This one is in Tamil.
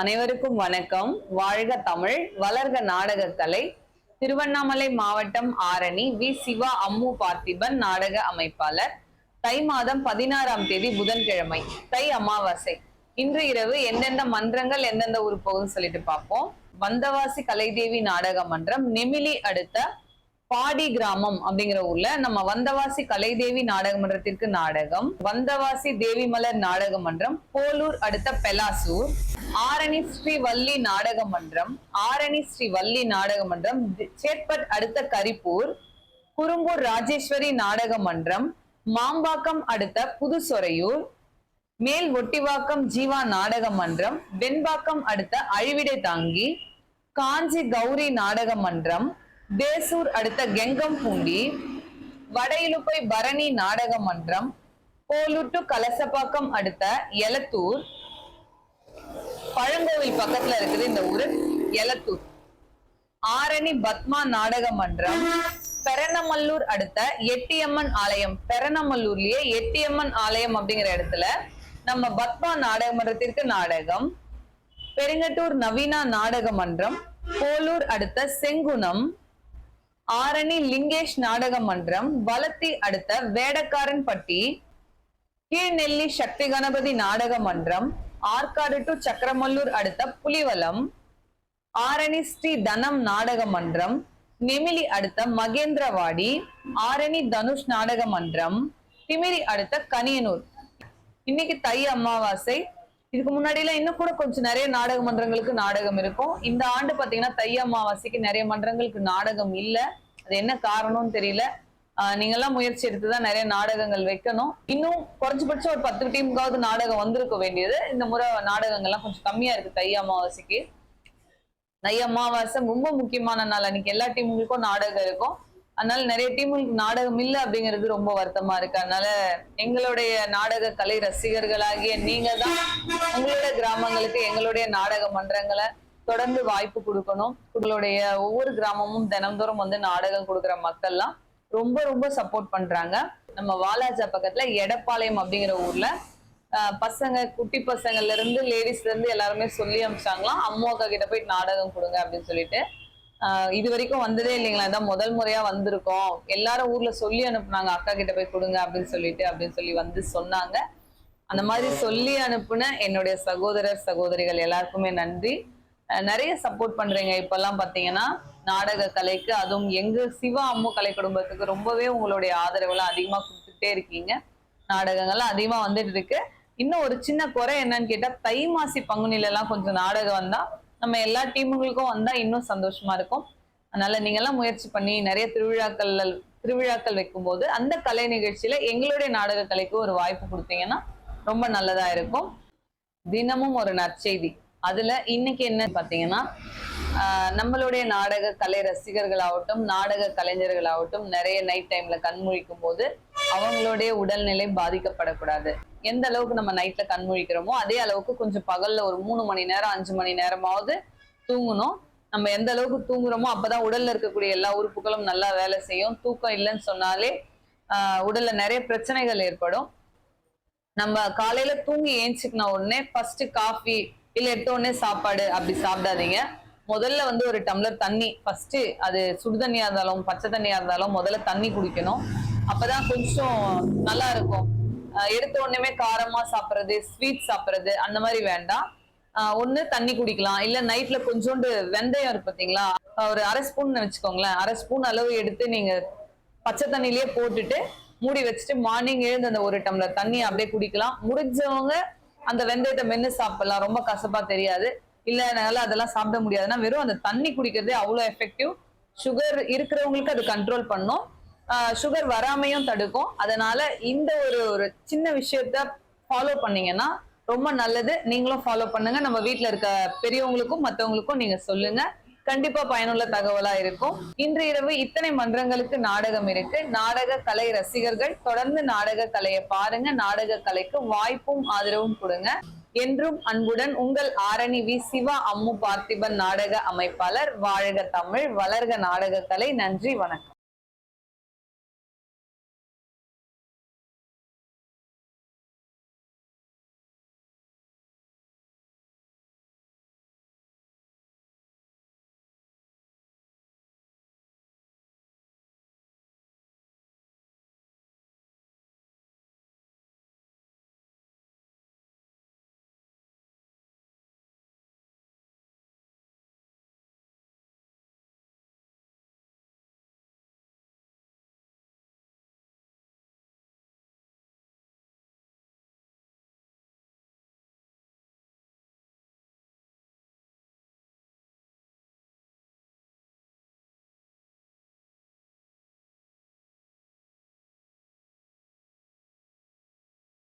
அனைவருக்கும் வணக்கம். வாழ்க தமிழ் வளர்க நாடகக்கலை திருவண்ணாமலை மாவட்டம் ஆரணி வி. சிவா அம்மு பார்த்திபன் நாடக அமைப்பாளர். தை மாதம் பதினாறாம் தேதி புதன்கிழமை தை அமாவாசை. இன்று இரவு எந்தெந்த மன்றங்கள் எந்தெந்த ஊர் போகுதுன்னு சொல்லிட்டு பார்ப்போம். வந்தவாசி கலைதேவி நாடக மன்றம் நெமிலி அடுத்த பாடி கிராமம் அப்படிங்கிற ஊர்ல நம்ம வந்தவாசி கலைதேவி நாடக மன்றத்திற்கு நாடகம் வந்தவாசி தேவிமலர் நாடக மன்றம் போலூர் அடுத்த பெலாசூர் ஆரணி ஸ்ரீ வள்ளி நாடக மன்றம் ஆரணி ஸ்ரீ வள்ளி நாடக மன்றம் சேட்பட் அடுத்த கரிப்பூர் குறும்பூர் ராஜேஸ்வரி நாடக மன்றம் மாம்பாக்கம் அடுத்த புதுசொரையூர் மேல் ஒட்டிவாக்கம் ஜீவா நாடக மன்றம் வெண்பாக்கம் அடுத்த அழிவிடை தாங்கி காஞ்சி கௌரி நாடக மன்றம் தேசூர் அடுத்த கெங்கம் பூண்டி வடையிலுப்பை பரணி நாடக மன்றம் கோலுட்டு கலசப்பாக்கம் அடுத்த எலத்தூர் பழங்கோவில் பக்கத்துல இருக்குது இந்த ஊரு எலத்தூர். ஆரணி பத்மா நாடக மன்றம் பெரணமல்லூர் அடுத்த எட்டியம்மன் ஆலயம். பெரணமல்லூர்லயே எட்டியம்மன் ஆலயம் அப்படிங்கிற இடத்துல நம்ம பத்மா நாடக மன்றத்திற்கு நாடகம் பெருங்கட்டூர் நவீனா நாடக மன்றம் போலூர் அடுத்த செங்குணம் ஆரணி லிங்கேஷ் நாடக மன்றம் வலத்தி அடுத்த வேடக்காரன் பட்டி கீழ்நெல்லி சக்தி கணபதி நாடக மன்றம் ஆற்காடு டு சக்கரமல்லூர் அடுத்த புலிவலம் ஆரணி ஸ்ரீ தனம் நாடக மன்றம் நெமிலி அடுத்த மகேந்திரவாடி ஆரணி தனுஷ் நாடக மன்றம் திமிரி அடுத்த கனியனூர். இன்னைக்கு தை அமாவாசை இதுக்கு முன்னாடிலாம் இன்னும் கூட கொஞ்சம் நிறைய நாடக மன்றங்களுக்கு நாடகம் இருக்கும். இந்த ஆண்டு பாத்தீங்கன்னா தை அமாவாசைக்கு நிறைய மன்றங்களுக்கு நாடகம் இல்லை. அது என்ன காரணம்னு தெரியல. ஆஹ் நீங்க எல்லாம் முயற்சி எடுத்துதான் நிறைய நாடகங்கள் வைக்கணும். இன்னும் குறைஞ்சபட்சம் ஒரு பத்து டீமுக்காவது நாடகம் வந்திருக்க வேண்டியது. இந்த முறை நாடகங்கள்லாம் கொஞ்சம் கம்மியா இருக்கு தை அமாவாசைக்கு. தை அமாவாசை ரொம்ப முக்கியமான நாள். அன்னைக்கு எல்லா டீமுங்களுக்கும் நாடகம் இருக்கும். அதனால நிறைய டீமுகளுக்கு நாடகம் இல்லை அப்படிங்கிறது ரொம்ப வருத்தமா இருக்கு. அதனால எங்களுடைய நாடக கலை ரசிகர்களாகிய நீங்க தான் உங்களுடைய கிராமங்களுக்கு எங்களுடைய நாடக மன்றங்களை தொடர்ந்து வாய்ப்பு கொடுக்கணும். உங்களுடைய ஒவ்வொரு கிராமமும் தினம்தோறும் வந்து நாடகம் கொடுக்குற மக்கள்லாம் ரொம்ப ரொம்ப சப்போர்ட் பண்றாங்க. நம்ம வாலாஜா பக்கத்துல எடப்பாளையம் அப்படிங்கிற ஊர்ல ஆஹ் பசங்க குட்டி பசங்கள்ல இருந்து லேடிஸ்ல இருந்து எல்லாருமே சொல்லி அமிச்சாங்களாம் அம்மா அக்கா கிட்ட போய் நாடகம் கொடுங்க அப்படின்னு சொல்லிட்டு இது வரைக்கும் வந்ததே இல்லைங்களா? இதான் முதல் முறையா வந்திருக்கோம். எல்லாரும் ஊர்ல சொல்லி அனுப்புனாங்க அக்கா கிட்ட போய் கொடுங்க அப்படின்னு சொல்லிட்டு அப்படின்னு சொல்லி வந்து சொன்னாங்க. அந்த மாதிரி சொல்லி அனுப்புன என்னுடைய சகோதரர் சகோதரிகள் எல்லாருக்குமே நன்றி. நிறைய சப்போர்ட் பண்றீங்க இப்பெல்லாம் பாத்தீங்கன்னா நாடக கலைக்கு. அதுவும் எங்க சிவா அம்மு கலை குடும்பத்துக்கு ரொம்பவே உங்களுடைய ஆதரவுலாம் அதிகமா கொடுத்துட்டே இருக்கீங்க. நாடகங்கள்லாம் அதிகமா வந்துட்டு இருக்கு. இன்னும் ஒரு சின்ன குறை என்னன்னு கேட்டா தை மாசி பங்குனில எல்லாம் கொஞ்சம் நாடகம் வந்தா நம்ம எல்லா டீமுங்களுக்கும் வந்தா இன்னும் சந்தோஷமா இருக்கும். அதனால நீங்க எல்லாம் முயற்சி பண்ணி நிறைய திருவிழாக்கள் திருவிழாக்கள் வைக்கும்போது அந்த கலை நிகழ்ச்சியில எங்களுடைய நாடக கலைக்கு ஒரு வாய்ப்பு கொடுத்தீங்கன்னா ரொம்ப நல்லதா இருக்கும். தினமும் ஒரு நற்செய்தி. அதுல இன்னைக்கு என்ன பாத்தீங்கன்னா நம்மளுடைய நாடக கலை ரசிகர்களாகட்டும் நாடக கலைஞர்களாகட்டும் நிறைய நைட் டைம்ல கண்முழிக்கும் போது அவங்களுடைய உடல்நிலை பாதிக்கப்படக்கூடாது. எந்த அளவுக்கு நம்ம நைட்ல கண்முழிக்கிறோமோ அதே அளவுக்கு கொஞ்சம் பகல்ல ஒரு மூணு மணி நேரம் அஞ்சு மணி நேரமாவது தூங்கணும். நம்ம எந்த அளவுக்கு தூங்குறோமோ அப்பதான் உடல்ல இருக்கக்கூடிய எல்லா உறுப்புகளும் நல்லா வேலை செய்யும். தூக்கம் இல்லைன்னு சொன்னாலே ஆஹ் உடல்ல நிறைய பிரச்சனைகள் ஏற்படும். நம்ம காலையில தூங்கி ஏஞ்சிக்கின உடனே ஃபர்ஸ்ட் காஃபி இல்ல எடுத்த உடனே சாப்பாடு அப்படி சாப்பிடாதீங்க. முதல்ல வந்து ஒரு டம்ளர் தண்ணி ஃபர்ஸ்ட் அது சுடு தண்ணியா இருந்தாலும் பச்சை தண்ணியா இருந்தாலும் முதல்ல தண்ணி குடிக்கணும். அப்பதான் கொஞ்சம் நல்லா இருக்கும். எடுத்த உடனே காரமா சாப்பிடுறது ஸ்வீட் சாப்பிடுறது அந்த மாதிரி வேண்டாம். ஒண்ணு தண்ணி குடிக்கலாம். இல்ல நைட்ல கொஞ்சோண்டு வெந்தயம் இருக்கு பாத்தீங்களா? ஒரு அரை ஸ்பூன் வச்சுக்கோங்களேன். அரை ஸ்பூன் அளவு எடுத்து நீங்க பச்சை தண்ணிலேயே போட்டுட்டு மூடி வச்சுட்டு மார்னிங் எழுந்து அந்த ஒரு டம்ளர் தண்ணி அப்படியே குடிக்கலாம். முடிஞ்சவங்க அந்த வெந்தயத்தை மென்னு சாப்பிடலாம். ரொம்ப கசப்பா தெரியாது. இல்ல என்னால அதெல்லாம் சாப்பிட முடியாதுன்னா வெறும் அந்த தண்ணி குடிக்கிறதே அவ்வளோ எஃபெக்டிவ் சுகர் இருக்கிறவங்களுக்கு அது கண்ட்ரோல் பண்ணும். சுகர் வராமையும் தடுக்கும். அதனால இந்த ஒரு ஒரு சின்ன விஷயத்த ஃபாலோ பண்ணீங்கன்னா ரொம்ப நல்லது. நீங்களும் ஃபாலோ பண்ணுங்க. நம்ம வீட்டில் இருக்க பெரியவங்களுக்கும் மற்றவங்களுக்கும் நீங்க சொல்லுங்க. கண்டிப்பா பயனுள்ள தகவலா இருக்கும். இன்று இரவு இத்தனை மன்றங்களுக்கு நாடகம் இருக்கு. நாடக கலை ரசிகர்கள் தொடர்ந்து நாடக கலையை பாருங்க. நாடக கலைக்கு வாய்ப்பும் ஆதரவும் கொடுங்க. என்றும் அன்புடன் உங்கள் ஆரணி வி. சிவா அம்மு பார்த்திபன் நாடக அமைப்பாளர். வாழ்க தமிழ் வளர்க நாடக கலை. நன்றி வணக்கம்.